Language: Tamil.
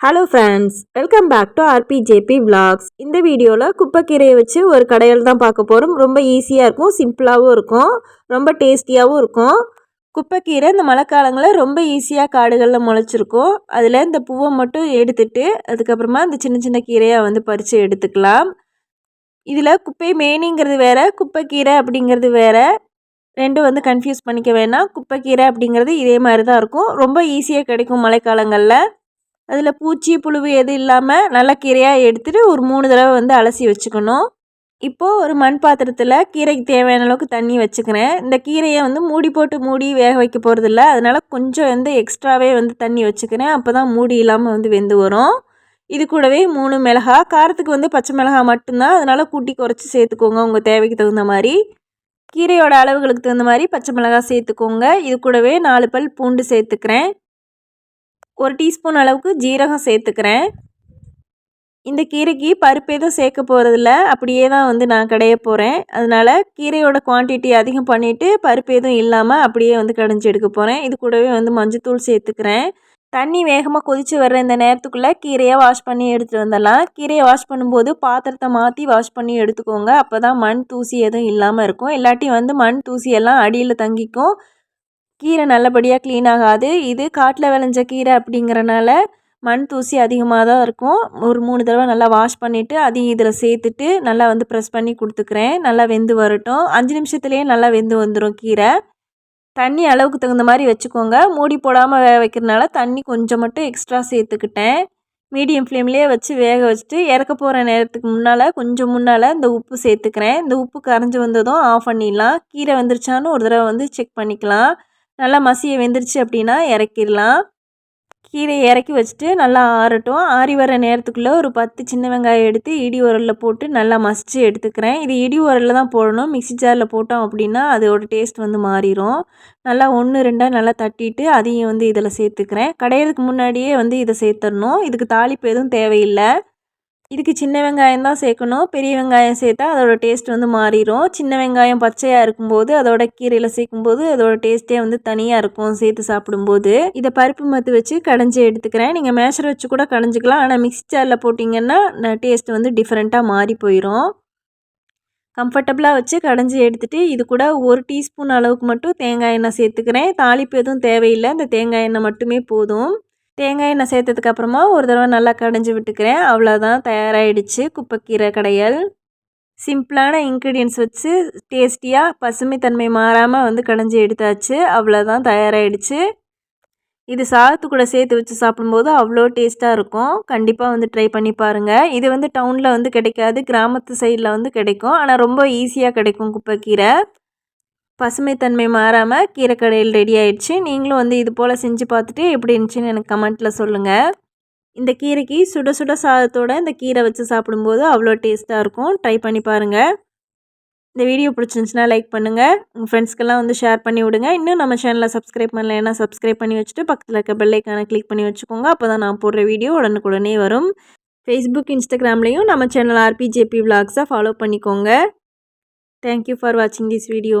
Hello friends welcome back to RPJB vlogs இந்த வீடியோவில் குப்பைக்கீரையை வச்சு ஒரு கடையில் தான் பார்க்க போகிறோம் ரொம்ப ஈஸியாக இருக்கும் சிம்பிளாகவும் இருக்கும் ரொம்ப டேஸ்டியாகவும் இருக்கும். குப்பைக்கீரை இந்த மழைக்காலங்களில் ரொம்ப ஈஸியாக காடுகளில் முளைச்சிருக்கும். அதில் இந்த பூவை மட்டும் எடுத்துட்டு அதுக்கப்புறமா இந்த சின்ன சின்ன கீரையாக வந்து பறித்து எடுத்துக்கலாம். இதில் குப்பை மேனிங்கிறது வேறு குப்பைக்கீரை அப்படிங்கிறது வேறு. ரெண்டும் வந்து கன்ஃபியூஸ் பண்ணிக்க வேணாம். குப்பைக்கீரை அப்படிங்கிறது இதே மாதிரி தான் இருக்கும். ரொம்ப ஈஸியாக கிடைக்கும் மழைக்காலங்களில். அதில் பூச்சி புழுவு எதுவும் இல்லாமல் நல்லா கீரையாக எடுத்துகிட்டு ஒரு மூணு தடவை வந்து அலசி வச்சுக்கணும். இப்போது ஒரு மண் பாத்திரத்தில் கீரைக்கு தேவையான அளவுக்கு தண்ணி வச்சுக்கிறேன். இந்த கீரையை வந்து மூடி போட்டு மூடி வேக வைக்க போகிறதில்ல அதனால் கொஞ்சம் வந்து எக்ஸ்ட்ராவே வந்து தண்ணி வச்சுக்கிறேன். அப்போ தான் மூடி இல்லாமல் வந்து வெந்து வரும். இது கூடவே மூணு மிளகா காரத்துக்கு வந்து பச்சை மிளகா மட்டும்தான். அதனால் கூட்டி குறைச்சி சேர்த்துக்கோங்க. உங்கள் தேவைக்கு தகுந்த மாதிரி. கீரையோட அளவுகளுக்கு தகுந்த மாதிரி பச்சை மிளகா சேர்த்துக்கோங்க. இது கூடவே நாலு பல் பூண்டு சேர்த்துக்கிறேன். ஒரு டீஸ்பூன் அளவுக்கு ஜீரகம் சேர்த்துக்கிறேன். இந்த கீரைக்கு பருப்பு எதுவும் சேர்க்க போகிறதில்ல அப்படியே தான் வந்து நான் கடைய போகிறேன் அதனால் கீரையோட குவான்டிட்டி அதிகம் பண்ணிவிட்டு பருப்பு எதுவும் இல்லாமல் அப்படியே வந்து கடைஞ்சி எடுக்க போகிறேன் இது கூடவே வந்து மஞ்சத்தூள் சேர்த்துக்கிறேன். தண்ணி வேகமாக கொதித்து வர்ற இந்த நேரத்துக்குள்ளே கீரையை வாஷ் பண்ணி எடுத்துகிட்டு வந்துடலாம். கீரையை வாஷ் பண்ணும்போது பாத்திரத்தை மாற்றி வாஷ் பண்ணி எடுத்துக்கோங்க. அப்போ தான் மண் தூசி எதுவும் இல்லாமல் இருக்கும். இல்லாட்டி வந்து மண் தூசி எல்லாம் அடியில் தங்கிக்கும். கீரை நல்லபடியாக க்ளீன் ஆகாது. இது காட்டில் விளைஞ்ச கீரை அப்படிங்கிறனால மண் தூசி அதிகமாக தான் இருக்கும். ஒரு மூணு தடவை நல்லா வாஷ் பண்ணிவிட்டு அதையும் இதில் சேர்த்துட்டு நல்லா வந்து ப்ரெஸ் பண்ணி கொடுத்துக்கிறேன். நல்லா வெந்து வரட்டும். அஞ்சு நிமிஷத்துலேயே நல்லா வெந்து வந்துடும் கீரை. தண்ணி அளவுக்கு தகுந்த மாதிரி வச்சுக்கோங்க. மூடி போடாமல் வேக வைக்கிறனால தண்ணி கொஞ்சம் மட்டும் எக்ஸ்ட்ரா சேர்த்துக்கிட்டேன். மீடியம் ஃப்ளேம்லேயே வச்சு வேக வச்சுட்டு இறக்க போகிற நேரத்துக்கு முன்னால் கொஞ்சம் முன்னால் இந்த உப்பு சேர்த்துக்கிறேன். இந்த உப்பு கரைஞ்சி வந்ததும் ஆஃப் பண்ணிடலாம். கீரை வந்துருச்சான்னு ஒரு தடவை வந்து செக் பண்ணிக்கலாம். நல்லா மசிய வெந்துருச்சு அப்படின்னா இறக்கிடலாம். கீரையை இறக்கி வச்சுட்டு நல்லா ஆறட்டும். ஆறி வர நேரத்துக்குள்ளே ஒரு பத்து சின்ன வெங்காயம் எடுத்து இடி உரலில் போட்டு நல்லா மசித்து எடுத்துக்கிறேன். இது இடி உரலில் தான் போடணும். மிக்சி ஜாரில் போட்டோம் அப்படின்னா அதோட டேஸ்ட் வந்து மாறிடும் நல்லா ஒன்று ரெண்டாக நல்லா தட்டிட்டு அதையும் வந்து இதில் சேர்த்துக்கிறேன். கடையிறதுக்கு முன்னாடியே வந்து இதை சேர்த்துடணும். இதுக்கு தாளிப்பு எதுவும் தேவையில்லை. இதுக்கு சின்ன வெங்காயம் தான் சேர்க்கணும். பெரிய வெங்காயம் சேர்த்தா அதோட டேஸ்ட் வந்து மாறிடும் சின்ன வெங்காயம் பச்சையாக இருக்கும்போது அதோட கீரையில் சேர்க்கும்போது அதோட டேஸ்ட்டே வந்து தனியாக இருக்கும் சேர்த்து சாப்பிடும்போது. இதை பருப்பு மத்து வச்சு கடைஞ்சி எடுத்துக்கிறேன். நீங்கள் மேஷர் வச்சு கூட கடைஞ்சிக்கலாம். ஆனால் மிக்ஸி ஜாரில் போட்டிங்கன்னா டேஸ்ட் வந்து டிஃப்ரெண்ட்டாக மாறி போயிடும் கம்ஃபர்டபுளாக வச்சு கடைஞ்சி எடுத்துகிட்டு இது கூட ஒரு டீஸ்பூன் அளவுக்கு மட்டும் தேங்காய் எண்ணெய் சேர்த்துக்கிறேன். தாளிப்பு எதுவும் தேவையில்லை. இந்த தேங்காய் எண்ணெய் மட்டுமே போதும். தேங்காய் எண்ணெய் சேர்த்ததுக்கப்புறமா ஒரு தடவை நல்லா கடைஞ்சி விட்டுக்கிறேன். அவ்வளோதான் தயாராகிடுச்சு குப்பைக்கீரை கடையல். சிம்பிளான இன்க்ரீடியன்ஸ் வச்சு டேஸ்டியாக பசுமைத்தன்மை மாறாமல் வந்து கடைஞ்சி எடுத்தாச்சு. அவ்வளோதான் தயாராகிடுச்சு இது சாதத்து கூட சேர்த்து வச்சு சாப்பிடும்போது அவ்வளோ டேஸ்ட்டாக இருக்கும். கண்டிப்பாக வந்து ட்ரை பண்ணி பாருங்கள் இது வந்து டவுனில் வந்து கிடைக்காது. கிராமத்து சைடில் வந்து கிடைக்கும். ஆனால் ரொம்ப ஈஸியாக கிடைக்கும் குப்பைக்கீரை. பசுமைத்தன்மை மாறாமல் கீரைக்கடையில் ரெடி ஆயிடுச்சு. நீங்களும் வந்து இது போல் செஞ்சு பார்த்துட்டு எப்படி இருந்துச்சுன்னு எனக்கு கமெண்ட்டில் சொல்லுங்கள் இந்த கீரைக்கு சுட சுட சாதத்தோடு இந்த கீரை வச்சு சாப்பிடும்போது அவ்வளோ டேஸ்ட்டாக இருக்கும். ட்ரை பண்ணி பாருங்கள் இந்த வீடியோ பிடிச்சிருந்துச்சுன்னா லைக் பண்ணுங்கள் உங்கள் ஃப்ரெண்ட்ஸ்க்கெல்லாம் வந்து ஷேர் பண்ணி விடுங்க. இன்னும் நம்ம சேனலை சப்ஸ்கிரைப் பண்ணலைன்னா சப்ஸ்கிரைப் பண்ணி வச்சுட்டு பக்கத்தில் இருக்க பெல்லைக்கான கிளிக் பண்ணி வச்சுக்கோங்க. அப்போ தான் நான் போடுற வீடியோ உடனுக்குடனே வரும். ஃபேஸ்புக் இன்ஸ்டாகிராம்லேயும் நம்ம சேனல் ஆர்பிஜேபி விளாக்ஸை ஃபாலோ பண்ணிக்கோங்க. தேங்க்யூ ஃபார் வாட்சிங் திஸ் வீடியோ